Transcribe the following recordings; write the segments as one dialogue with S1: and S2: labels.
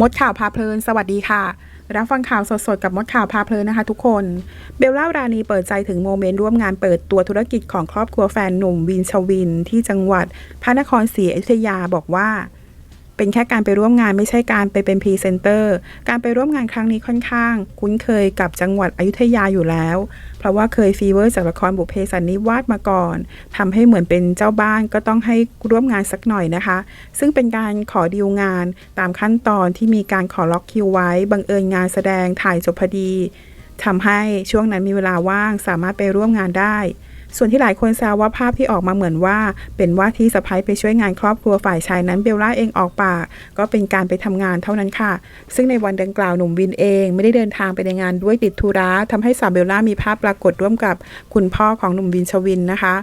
S1: มดข่าวพาเพลิน สวัสดีค่ะ รับฟังข่าวสดๆ กับมดข่าวพาเพลินนะคะทุกคน เบลล่ารานีเปิดใจถึงโมเมนต์ร่วมงานเปิดตัวธุรกิจของครอบครัวแฟนหนุ่มวินชวิน ที่จังหวัดพระนครศรีอยุธยาบอกว่า เป็นแค่การไปร่วมงานไม่ใช่การไปเป็นพรีเซนเตอร์ การไปร่วมงานครั้งนี้ค่อนข้าง คุ้นเคยกับจังหวัดอยุธยาอยู่แล้ว เพราะว่าเคยฟีเวอร์จากละครบุพเพสันนิวาสมาก่อนทำให้เหมือนเป็นเจ้าบ้านก็ต้องให้ร่วมงานสักหน่อยนะคะ ซึ่งเป็นการขอดีลงานตามขั้นตอนที่มีการขอล็อกคิวไว้ บังเอิญงานแสดงถ่ายจบพอดีทำให้ช่วงนั้นมีเวลาว่างสามารถไปร่วมงานได้ ส่วนที่หลายคนแซวว่าภาพที่ออกมาเหมือนว่า เป็นว่าที่สะพ้ายไปช่วยงานครอบครัวฝ่ายชายนั้นเบลล่าเองออกปากก็เป็นการไปทำงานเท่านั้นค่ะ ซึ่งในวันดังกล่าวหนุ่มวินเอง ไม่ได้เดินทางไปในงานด้วยติดธุระทำให้สาวเบลล่ามีภาพปรากฏร่วมกับคุณพ่อของหนุ่มวินชวินนะคะ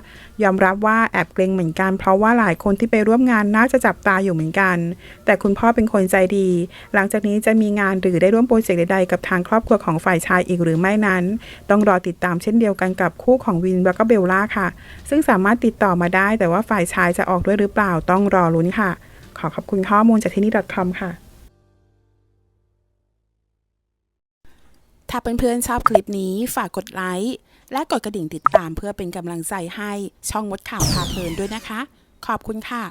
S1: ยอมรับว่าแอบเกรงเหมือนกัน เพราะว่าหลายคนที่ไปร่วมงานน่าจะจับตาอยู่เหมือนกัน แต่คุณพ่อเป็นคนใจดี หลังจากนี้จะมีงานหรือได้ร่วมโปรเจกต์ใดๆกับทางครอบครัวของฝ่ายชายอีกหรือไม่นั้น ต้องรอติดตามเช่นเดียวกันกับคู่ของวินแล้วก็เบลล่าค่ะ ซึ่งสามารถติดต่อมาได้ แต่ว่าฝ่ายชายจะออกด้วยหรือเปล่าต้องรอลุ้นค่ะ ขอขอบคุณข้อมูลจากที่นี่ .com ค่ะ ถ้าเพื่อนๆชอบคลิปนี้ฝากกดไลค์และกดกระดิ่งติดตามเพื่อเป็นกำลังใจให้ช่องมดข่าวพาเพลินด้วยนะคะ ขอบคุณค่ะ